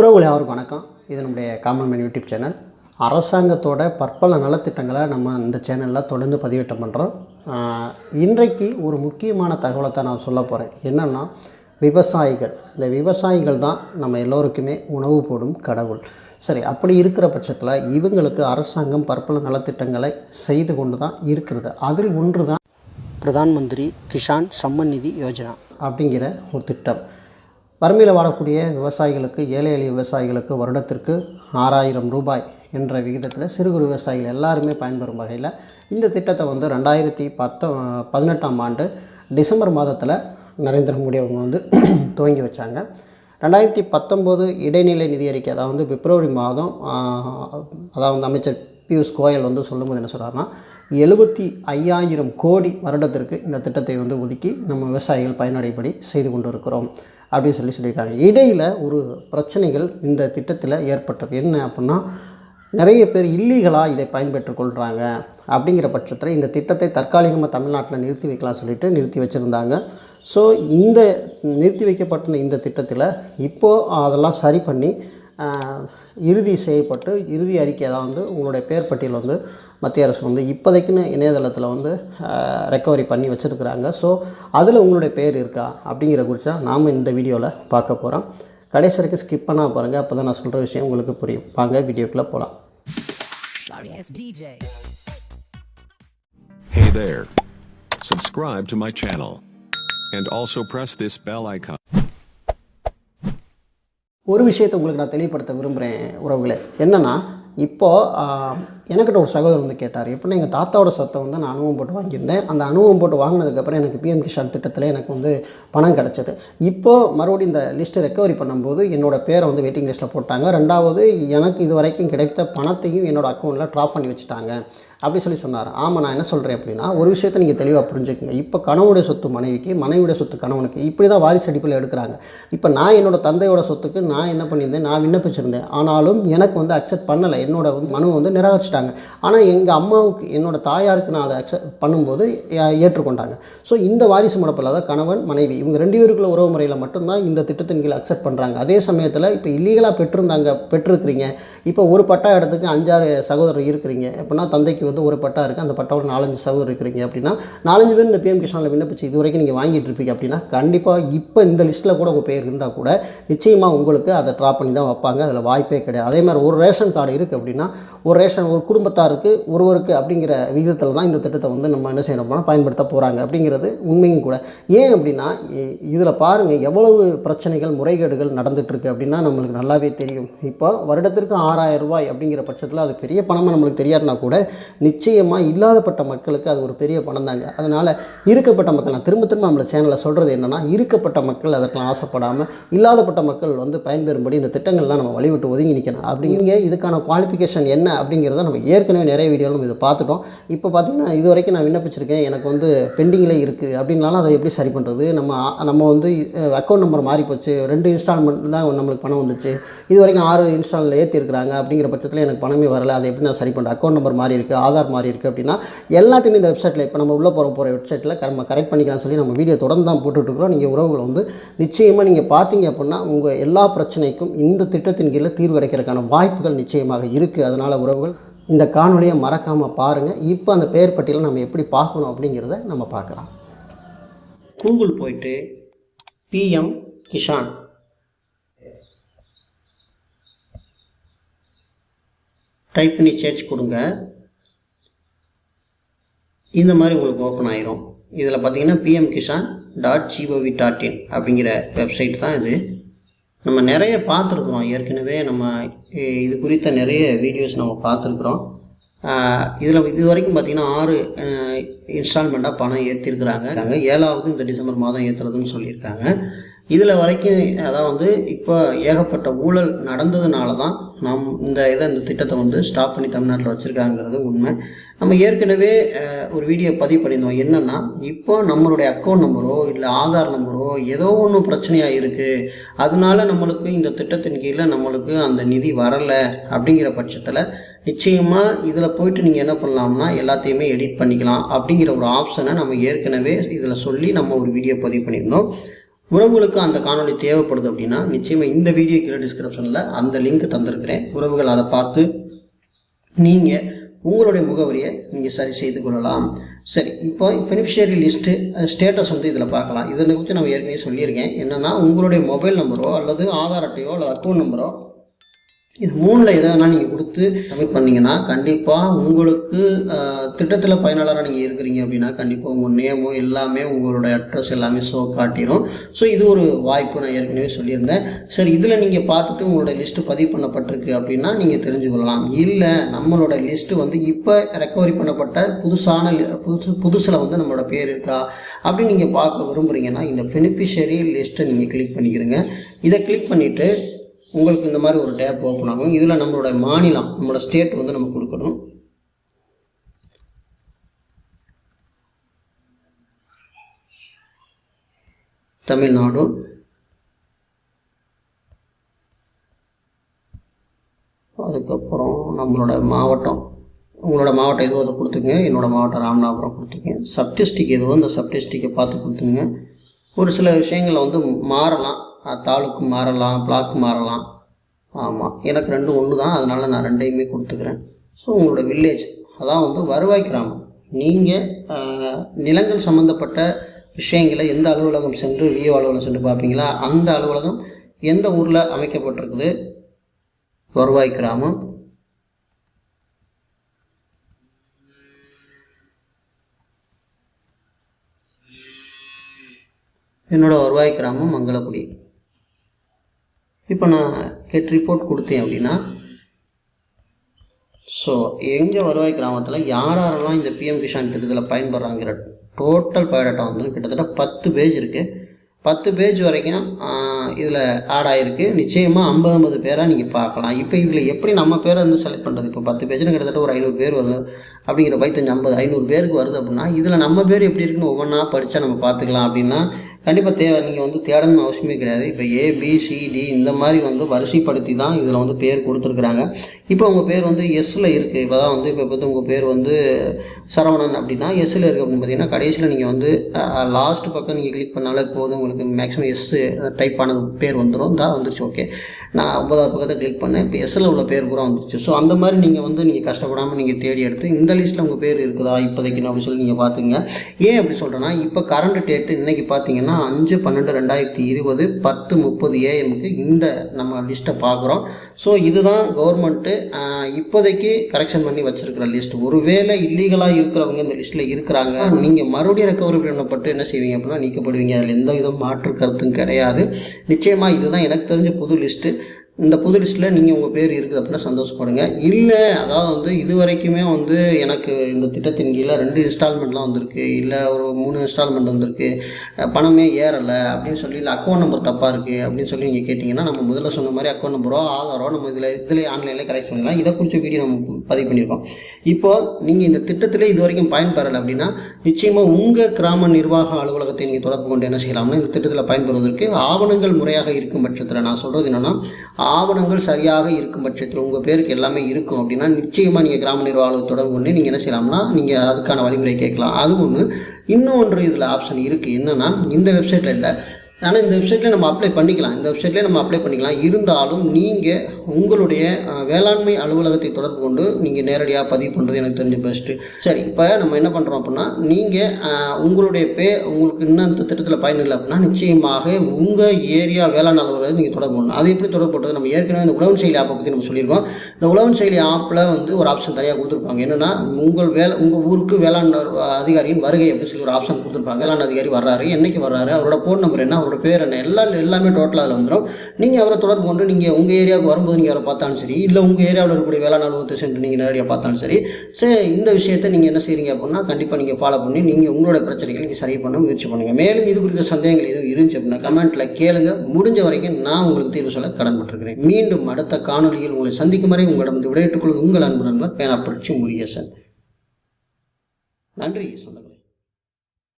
உறவுகள் யாருக்கும் வணக்கம். இது நம்முடைய காமன் மேன் யூடியூப் சேனல் அரசாங்கத்தோட பற்பல நலத்திட்டங்களை நம்ம இந்த சேனலில் தொடர்ந்து பதிவேற்றம் பண்ணுறோம் இன்றைக்கு ஒரு முக்கியமான தகவலை தான் நான் சொல்ல போகிறேன் என்னென்னா விவசாயிகள். இந்த விவசாயிகள் தான் நம்ம எல்லோருக்குமே உணவு போடும் கடவுள். சரி அப்படி இருக்கிற பட்சத்தில் இவங்களுக்கு அரசாங்கம் பற்பல நலத்திட்டங்களை செய்து கொண்டு தான் இருக்கிறது. அதில் ஒன்று தான் பிரதான் மந்திரி கிஷான் சம்மன் நிதி யோஜனா அப்படிங்கிற ஒரு திட்டம். வறுமையில் வாழக்கூடிய விவசாயிகளுக்கு ஏழை எளிய விவசாயிகளுக்கு வருடத்திற்கு ஆறாயிரம் ரூபாய் என்ற விகிதத்தில் சிறு குறு விவசாயிகள் எல்லாருமே பயன்பெறும் வகையில் இந்த திட்டத்தை வந்து ரெண்டாயிரத்தி பத்த பதினெட்டாம் ஆண்டு டிசம்பர் மாதத்தில் நரேந்திர மோடி அவங்க வந்து துவங்கி வச்சாங்க. ரெண்டாயிரத்தி பத்தொம்போது இடைநிலை நிதி அறிக்கை அதாவது பிப்ரவரி மாதம் அதாவது அமைச்சர் பியூஷ் கோயல் வந்து சொல்லும்போது என்ன சொல்கிறாருன்னா எழுபத்தி ஐயாயிரம் கோடி வருடத்திற்கு இந்த திட்டத்தை வந்து ஒதுக்கி நம்ம விவசாயிகள் பயனடைபடி செய்து கொண்டு இருக்கிறோம் அப்படின்னு சொல்லி சொல்லியிருக்காங்க. இடையில் ஒரு பிரச்சனைகள் இந்த திட்டத்தில் ஏற்பட்டது. என்ன அப்படின்னா நிறைய பேர் இல்லீகலாக இதை பயன்பெற்று கொள்கிறாங்க அப்படிங்கிற பட்சத்தில் இந்த திட்டத்தை தற்காலிகமாக தமிழ்நாட்டில் நிறுத்தி வைக்கலாம் சொல்லிட்டு நிறுத்தி வச்சுருந்தாங்க. ஸோ இந்த நிறுத்தி வைக்கப்பட்ட இந்த திட்டத்தில் இப்போது அதெல்லாம் சரி பண்ணி இறுதி செய்யப்பட்டு இறுதி அறிக்கை தான் வந்து உங்களுடைய பேர் பட்டியல் வந்து மத்திய அரசு வந்து இப்போதைக்குன்னு இணையதளத்தில் வந்து ரெக்கவரி பண்ணி வச்சுருக்குறாங்க ஸோ அதில் உங்களுடைய பேர் இருக்கா அப்படிங்கிற குறித்து நாம் இந்த வீடியோவில் பார்க்க போகிறோம் கடைசி வரைக்கும் ஸ்கிப் பண்ணால் பாருங்கள் அப்போ தான் நான் சொல்கிற விஷயம் உங்களுக்கு புரியும் வாங்க வீடியோக்குள்ளே போகலாம். Hey there. Subscribe to my channel. And also press this bell icon. ஒரு விஷயத்தை உங்களுக்கு நான் தெளிவுபடுத்த விரும்புகிறேன் உறவுகளே என்னென்னா இப்போது எனக்கிட்ட ஒரு சகோதரர் வந்து கேட்டார். எப்படின்னா எங்கள் தாத்தாவோட சொத்தை வந்து நான் அனுபவம் போட்டு வாங்கியிருந்தேன். அந்த அனுபவம் போட்டு வாங்கினதுக்கப்புறம் எனக்கு பிஎம் கிஷான் திட்டத்தில் எனக்கு வந்து பணம் கிடச்சிது. இப்போது மறுபடியும் இந்த லிஸ்ட்டை ரெக்கவரி பண்ணும்போது என்னோடய பேரை வந்து வெயிட்டிங் லிஸ்ட்டில் போட்டாங்க. ரெண்டாவது எனக்கு இது வரைக்கும் கிடைத்த பணத்தையும் என்னோடய அக்கௌண்ட்டில் ட்ராப் பண்ணி வச்சுட்டாங்க. அப்படி சொல்லி சொன்னார். ஆமாம் நான் என்ன சொல்கிறேன் அப்படின்னா ஒரு விஷயத்தை நீங்கள் தெளிவாக புரிஞ்சுக்கங்க. இப்போ கணவனுடைய சொத்து மனைவிக்கு மனைவியுடைய சொத்து கணவனுக்கு இப்படி தான் வாரிசு அடிப்பில் எடுக்கிறாங்க. இப்போ நான் என்னோட தந்தையோட சொத்துக்கு நான் என்ன பண்ணியிருந்தேன்? நான் விண்ணப்பிச்சிருந்தேன். ஆனாலும் எனக்கு வந்து அக்செப்ட் பண்ணலை. என்னோட மனுவை வந்து நிராகரிச்சிட்டாங்க. ஆனால் எங்கள் அம்மாவுக்கு என்னோடய தாயாருக்கு நான் அதை அக்செப்ட் பண்ணும்போது ஏ- ஏற்றுக்கொண்டாங்க. ஸோ இந்த வாரிசு முடப்பில் தான் கணவன் மனைவி இவங்க ரெண்டு பேருக்குள்ள உறவு முறையில் மட்டும்தான் இந்த திட்டத்தின் கீழ் அக்செப்ட் பண்ணுறாங்க அதே சமயத்தில் இப்போ இல்லீகலாக பெற்றிருந்தாங்க பெற்றிருக்கிறீங்க. இப்போ ஒரு பட்டா இடத்துக்கு அஞ்சாறு சகோதரர் இருக்கிறீங்க. எப்படின்னா தந்தைக்கு வந்து ஒரு பட்டா இருக்குது அந்த பட்டாவில் நாலஞ்சு சதவீதம் இருக்கிறீங்க அப்படின்னா நாலஞ்சு பேர் இந்த பிஎம் கிஷானில் விண்ணப்பிச்சு இது வரைக்கும் நீங்கள் வாங்கிட்டு இருப்பீங்க அப்படின்னா கண்டிப்பாக இப்போ இந்த லிஸ்ட்டில் கூட உங்கள் பேர் இருந்தால் கூட நிச்சயமாக உங்களுக்கு அதை ட்ராப் பண்ணி தான் வைப்பாங்க. அதில் வாய்ப்பே கிடையாது. அதே மாதிரி ஒரு ரேஷன் கார்டு இருக்குது அப்படின்னா ஒரு ரேஷன் ஒரு குடும்பத்தாருக்கு ஒருவருக்கு அப்படிங்கிற விகிதத்தில் தான் இந்த திட்டத்தை வந்து நம்ம என்ன செய்யணும்னா பயன்படுத்த போகிறாங்க அப்படிங்கிறது உண்மையும் கூட. ஏன் அப்படின்னா இதில் பாருங்கள் எவ்வளவு பிரச்சனைகள் முறைகேடுகள் நடந்துகிட்ருக்கு அப்படின்னா நம்மளுக்கு நல்லாவே தெரியும். இப்போ வருடத்திற்கு ஆறாயிரம் ரூபாய் அப்படிங்கிற பட்சத்தில் அது பெரிய பணமாக நம்மளுக்கு தெரியாதுனா கூட நிச்சயமாக இல்லாதப்பட்ட மக்களுக்கு அது ஒரு பெரிய பணம் தாங்க. அதனால் இருக்கப்பட்ட மக்கள் நான் திரும்ப திரும்ப நம்மளை சேனலில் சொல்கிறது என்னென்னா இருக்கப்பட்ட மக்கள் அதற்கெல்லாம் ஆசைப்படாமல் இல்லாதப்பட்ட மக்கள் வந்து பயன்பெறும்படி இந்த திட்டங்கள்லாம் நம்ம வழிவிட்டு ஒதுங்கி நிற்கணும் அப்படிங்க இதுக்கான குவாலிஃபிகேஷன் என்ன அப்படிங்கிறத நம்ம ஏற்கனவே நிறைய வீடியோவில் நம்ம இதை பார்த்துட்டோம். இப்போ பார்த்தீங்கன்னா இது வரைக்கும் நான் விண்ணப்பிச்சிருக்கேன். எனக்கு வந்து பெண்டிங்கில் இருக்குது அப்படின்னாலும் அதை எப்படி சரி பண்ணுறது நம்ம நம்ம வந்து அக்கௌண்ட் நம்பர் மாறி போச்சு. ரெண்டு இன்ஸ்டால்மெண்ட் தான் நம்மளுக்கு பணம் வந்துச்சு. இது வரைக்கும் ஆறு இன்ஸ்டாலில் ஏற்றிருக்கிறாங்க அப்படிங்கிற பட்சத்தில் எனக்கு பணமே வரல. அதை எப்படி நான் சரி பண்ணுறேன் அக்கௌண்ட் நம்பர் மாறி இருக்குது ஆதார் மாதிரி இருக்குது அப்படின்னா எல்லாத்தையுமே இந்த வெப்சைட்டில் இப்போ நம்ம உள்ளே போகிற போகிற வெப்சைட்டில் நம்ம கரெக்ட் பண்ணிக்கலாம்னு சொல்லி நம்ம வீடியோ தொடர்ந்து தான் போட்டுட்ருக்குறோம். நீங்கள் உறவுகளை வந்து நிச்சயமாக நீங்கள் பார்த்தீங்க அப்படின்னா உங்கள் எல்லா பிரச்சனைக்கும் இந்த திட்டத்தின் கீழே தீர்வு கிடைக்கிறதுக்கான வாய்ப்புகள் நிச்சயமாக இருக்குது அதனால் உறவுகள் இந்த காணொலியை மறக்காமல் பாருங்கள் இப்போ அந்த பெயர் பட்டியலை நம்ம எப்படி பார்க்கணும் அப்படிங்கிறத நம்ம பார்க்கலாம். கூகுள் போயிட்டு பிஎம் கிஷான் டைப் பண்ணி சர்ச் கொடுங்க. இந்த மாதிரி உங்களுக்கு ஓப்பன் ஆயிரும். இதில் பார்த்தீங்கன்னா PM Kisan dot G O V dot in அப்படிங்கிற வெப்சைட் தான் இது. நம்ம நிறைய பார்த்துருக்குறோம். ஏற்கனவே நம்ம இது குறித்த நிறைய வீடியோஸ் நம்ம பார்த்துருக்குறோம். இதில் இது வரைக்கும் பார்த்தீங்கன்னா ஆறு இன்ஸ்டால்மெண்ட்டாக பணம் ஏற்றிருக்கிறாங்க ஏழாவது இந்த டிசம்பர் மாதம் ஏற்றுறதுன்னு சொல்லியிருக்காங்க. இதில் வரைக்கும் அதாவது இப்போ ஏகப்பட்ட ஊழல் நடந்ததுனால தான் நம் இந்த இதை இந்த திட்டத்தை வந்து ஸ்டாப் பண்ணி தமிழ்நாட்டில் வச்சுருக்காங்கிறது உண்மை. நம்ம ஏற்கனவே ஒரு வீடியோ பதிவு பண்ணியிருந்தோம். என்னென்னா இப்போ நம்மளுடைய அக்கௌண்ட் நம்பரோ இல்லை ஆதார் நம்பரோ ஏதோ ஒன்று பிரச்சனையாக இருக்குது அதனால நம்மளுக்கு இந்த திட்டத்தின் கீழே நம்மளுக்கு அந்த நிதி வரலை அப்படிங்கிற பட்சத்தில் நிச்சயமாக இதில் போயிட்டு நீங்கள் என்ன பண்ணலாம்னா எல்லாத்தையுமே எடிட் பண்ணிக்கலாம் அப்படிங்கிற ஒரு ஆப்ஷனை நம்ம ஏற்கனவே இதில் சொல்லி நம்ம ஒரு வீடியோ பதிவு பண்ணியிருந்தோம். உறவுகளுக்கு அந்த காணொளி தேவைப்படுது அப்படின்னா நிச்சயமாக இந்த வீடியோ கீழே டிஸ்கிரிப்ஷனில் அந்த லிங்க் தந்திருக்கிறேன். உறவுகள் அதை பார்த்து நீங்கள் உங்களுடைய முகவரியை நீங்கள் சரி செய்து கொள்ளலாம். சரி இப்போ பெனிஃபிஷியரி லிஸ்ட்டு ஸ்டேட்டஸ் வந்து இதில் பார்க்கலாம். இதனை குறித்து நம்ம ஏற்கனவே சொல்லியிருக்கேன். என்னென்னா உங்களுடைய மொபைல் நம்பரோ அல்லது ஆதார் அட்டையோ அல்லது அக்கௌண்ட் நம்பரோ இது மூணில் எதை வேணால் நீங்கள் கொடுத்து சப்மிட் பண்ணிங்கன்னா கண்டிப்பாக உங்களுக்கு திட்டத்தில் பயனாளராக நீங்கள் இருக்கிறீங்க அப்படின்னா கண்டிப்பாக உங்கள் நேமோ எல்லாமே உங்களோட அட்ரஸ் எல்லாமே ஷோ காட்டிடும் ஸோ இது ஒரு வாய்ப்பு நான் ஏற்கனவே சொல்லியிருந்தேன். சரி இதில் நீங்கள் பார்த்துட்டு உங்களோட லிஸ்ட்டு பதிவு பண்ணப்பட்டிருக்கு அப்படின்னா நீங்கள் தெரிஞ்சு கொள்ளலாம் இல்லை நம்மளோட லிஸ்ட்டு வந்து இப்போ ரெக்கவரி பண்ணப்பட்ட புதுசான புதுசு புதுசில் வந்து நம்மளோட பேர் இருக்கா அப்படின்னு நீங்கள் பார்க்க விரும்புகிறீங்கன்னா இந்த பெனிஃபிஷரி லிஸ்ட்டை நீங்கள் கிளிக் பண்ணிக்கிறீங்க இதை கிளிக் பண்ணிவிட்டு உங்களுக்கு இந்த மாதிரி ஒரு டேப் ஓப்பன் ஆகும். இதில் நம்மளோட மாநிலம் நம்மளோட ஸ்டேட் வந்து நம்ம கொடுக்கணும். தமிழ்நாடு. அதுக்கப்புறம் நம்மளோட மாவட்டம். உங்களோட மாவட்டம் எதுவோ அதை கொடுத்துங்க என்னோட மாவட்டம் ராமநாதபுரம் கொடுத்துங்க சப்டிஸ்டிக் எதுவோ அந்த சப்டிஸ்டிக்கை பார்த்து கொடுத்துங்க ஒரு சில விஷயங்களில் வந்து மாறலாம். தாலுக்கு மாறலாம் பிளாக் மாறலாம். ஆமாம் எனக்கு ரெண்டும் ஒன்று தான் அதனால் நான் ரெண்டையுமே கொடுத்துக்கிறேன். ஸோ உங்களோட வில்லேஜ் அதான் வந்து வருவாய் கிராமம். நீங்கள் நிலங்கள் சம்மந்தப்பட்ட விஷயங்களை எந்த அலுவலகம் சென்று விஓ அலுவலகம் சென்று பார்ப்பீங்களா? அந்த அலுவலகம் எந்த ஊரில் அமைக்கப்பட்டிருக்குது? வருவாய் கிராமம். என்னோட வருவாய் கிராமம் மங்களக்குடி இப்போ நான் கெட் ரிப்போர்ட் கொடுத்தேன் அப்படின்னா ஸோ எங்கள் வருவாய் கிராமத்தில் யார் யாரெல்லாம் இந்த பிஎம் கிஷான் திட்டத்தில் பயன்படுறாங்கிற டோட்டல் பயோடேட்டா வந்து கிட்டத்தட்ட பத்து பேஜ் இருக்குது பத்து பேஜ் வரைக்கும் இதில் ஆட் ஆகிருக்கு நிச்சயமாக ஐம்பது ஐம்பது பேராக நீங்கள் பார்க்கலாம். இப்போ இதில் எப்படி நம்ம பேரை வந்து செலக்ட் பண்ணுறது இப்போ பத்து பேஜ்னு கிட்டத்தட்ட ஒரு ஐநூறு பேர் வருது. அப்படிங்கிற பைத்தஞ்சு ஐம்பது ஐநூறு பேருக்கு வருது அப்படின்னா இதில் நம்ம பேர் எப்படி இருக்குன்னு ஒவ்வொன்றா படித்தா நம்ம பார்த்துக்கலாம் அப்படின்னா கண்டிப்பாக தேவை. நீங்கள் வந்து தேடணும்னு அவசியமே கிடையாது. இப்போ ஏ இந்த மாதிரி வந்து வரிசைப்படுத்தி தான் இதில் வந்து பேர் கொடுத்துருக்குறாங்க. இப்போ உங்கள் பேர் வந்து எஸ்ஸில் இருக்குது இப்போ தான் வந்து இப்போ பார்த்து உங்கள் பேர் வந்து சரவணன் அப்படின்னா எஸ்ஸில் இருக்குது அப்படின்னு பார்த்தீங்கன்னா கடைசியில் நீங்கள் வந்து லாஸ்ட் பக்கம் நீங்கள் கிளிக் பண்ணாலே போதும். உங்களுக்கு மேக்ஸிமம் எஸ் டைப் ஆனது பேர் வந்துடும் தான் வந்துருச்சு. ஓகே நான் ஒன்பதாவது பக்கத்தை கிளிக் பண்ணேன். இப்போ உள்ள பேர் கூட வந்துருச்சு. ஸோ அந்த மாதிரி நீங்கள் வந்து நீங்கள் கஷ்டப்படாமல் நீங்கள் தேடி எடுத்து இந்த லிஸ்ட்டில் உங்கள் பேர் இருக்குதா இப்போதைக்கு அப்படின்னு சொல்லி நீங்கள் பார்த்துங்க ஏன் அப்படி சொல்கிறேன்னா இப்போ கரண்ட் டேட்டு இன்றைக்கி பார்த்தீங்கன்னா அஞ்சு பன்னெண்டு ரெண்டாயிரத்தி இருபது பத்து முப்பது ஏஎம்க்கு இந்த நம்ம லிஸ்ட்டை பார்க்குறோம். ஸோ இதுதான் கவர்மெண்ட்டு இப்போதைக்கு கரெக்ஷன் பண்ணி வச்சிருக்கிற லிஸ்ட் ஒருவேளை இல்லீகலாக இருக்கிறவங்க இந்த லிஸ்ட்டில் இருக்கிறாங்க. நீங்கள் மறுபடியும் ரெக்கவரி பண்ணப்பட்டு என்ன செய்வீங்க அப்படின்னா நீக்கப்படுவீங்க. அதில் எந்த விதம் மாற்று கருத்தும் கிடையாது. நிச்சயமாக இதுதான் எனக்கு தெரிஞ்ச புது லிஸ்ட்டு இந்த புது லிஸ்ட்டில் நீங்கள் உங்கள் பேர் இருக்குது அப்படின்னா சந்தோஷப்படுங்க. இல்லை அதாவது வந்து இது வரைக்குமே வந்து எனக்கு இந்த திட்டத்தின் கீழே ரெண்டு இன்ஸ்டால்மெண்ட்லாம் வந்திருக்கு. இல்லை ஒரு மூணு இன்ஸ்டால்மெண்ட் வந்திருக்கு. பணமே ஏறலை அப்படின்னு சொல்லி இல்லை அக்கௌண்ட் நம்பர் தப்பாக இருக்குது அப்படின்னு சொல்லி நீங்கள் கேட்டிங்கன்னா நம்ம முதல்ல சொன்ன மாதிரி அக்கௌண்ட் நம்பரோ ஆதாரோ நம்ம இதில் இதில் ஆன்லைனில் கரெக்ட் பண்ணலாம் இதை குறித்த வீடியோ நம்ம பதிவு பண்ணியிருக்கோம். இப்போது நீங்கள் இந்த திட்டத்தில் இது வரைக்கும் பயன்பெறலை அப்படின்னா நிச்சயமாக உங்கள் கிராம நிர்வாக அலுவலகத்தை நீங்கள் தொடர்பு கொண்டு என்ன செய்யலாம்னா இந்த திட்டத்தில் பயன்பெறுவதற்கு ஆவணங்கள் முறையாக இருக்கும் பட்சத்தில் நான் சொல்கிறது என்னென்னா ஆவணங்கள் சரியாக இருக்கும் பட்சத்தில் உங்கள் பேருக்கு எல்லாமே இருக்கும் அப்படின்னா நிச்சயமாக நீங்கள் கிராம நிர்வாக அலுவலகத்தை தொடர்பு கொண்டு நீங்கள் என்ன செய்யலாம்னா நீங்கள் அதுக்கான வழிமுறை கேட்கலாம். அது ஒன்று இன்னும் ஒன்று இதில் ஆப்ஷன் இருக்குது என்னென்னா இந்த வெப்சைட்டில் இல்லை. ஆனால் இந்த வெப்சைட்டில் நம்ம அப்ளை பண்ணிக்கலாம். இந்த வெப்சைட்லேயே நம்ம அப்ளை பண்ணிக்கலாம். இருந்தாலும் நீங்கள் உங்களுடைய வேளாண்மை அலுவலகத்தை தொடர்பு கொண்டு நீங்கள் நேரடியாக பதிவு பண்ணுறது எனக்கு தெரிஞ்ச பெஸ்ட்டு சரி இப்போ நம்ம என்ன பண்ணுறோம் அப்படின்னா நீங்கள் உங்களுடைய பே உங்களுக்கு இன்னும் அந்த திட்டத்தில் பயன் இல்லை அப்படின்னா நிச்சயமாக உங்கள் ஏரியா வேளாண் அலுவலகத்தை நீங்கள் தொடர்பு பண்ணணும் அது எப்படி தொடர்பு பண்ணுறது நம்ம ஏற்கனவே இந்த உழவன் செயலி ஆப்பை பற்றி நம்ம சொல்லியிருக்கோம். இந்த உழவன் செயலி ஆப்பில் வந்து ஒரு ஆப்ஷன் தனியாக கொடுத்துருப்பாங்க. என்னென்னா உங்கள் வேலை உங்கள் ஊருக்கு வேளாண் அதிகாரியின் வருகை அப்படின்னு சொல்லி ஒரு ஆப்ஷன் கொடுத்துருப்பாங்க. வேளாண் அதிகாரி வர்றாரு. என்றைக்கு வர்றாரு? அவரோட ஃபோன் நம்பர் என்ன? அவரோட பேர் என்ன எல்லாம் எல்லாமே டோட்டலாக அதில் வந்துடும் நீங்கள் அவரை தொடர்பு கொண்டு நீங்கள் உங்கள் ஏரியாவுக்கு வரும்போது நீங்கள் அவரை பார்த்தாலும் சரி இல்லை உங்கள் ஏரியாவில் இருக்கக்கூடிய வேளாண் அலுவலகத்தை சென்று நீங்கள் நேரடியாக பார்த்தாலும் சரி சரி இந்த விஷயத்தை நீங்கள் என்ன செய்றீங்க அப்படின்னா கண்டிப்பாக நீங்கள் ஃபாலோ பண்ணி நீங்கள் உங்களோட பிரச்சனைகளை நீங்கள் சரி பண்ண முயற்சி பண்ணுங்கள் மேலும் இது குறித்த சந்தேகங்கள் எதுவும் இருந்துச்சு அப்படின்னா கமெண்ட்டில் கேளுங்க. முடிஞ்ச வரைக்கும் நான் உங்களுக்கு தீர்வு சொல்ல கடன்பட்டிருக்கிறேன். மீண்டும் அடுத்த காணொலியில் உங்களை சந்திக்கும் வரை உங்களிடம் விடையிட்டுக் கொள்வது உங்கள் அன்பு நண்பர் பேனா புரட்சி முருகேசன். நன்றி சொந்தங்கள்.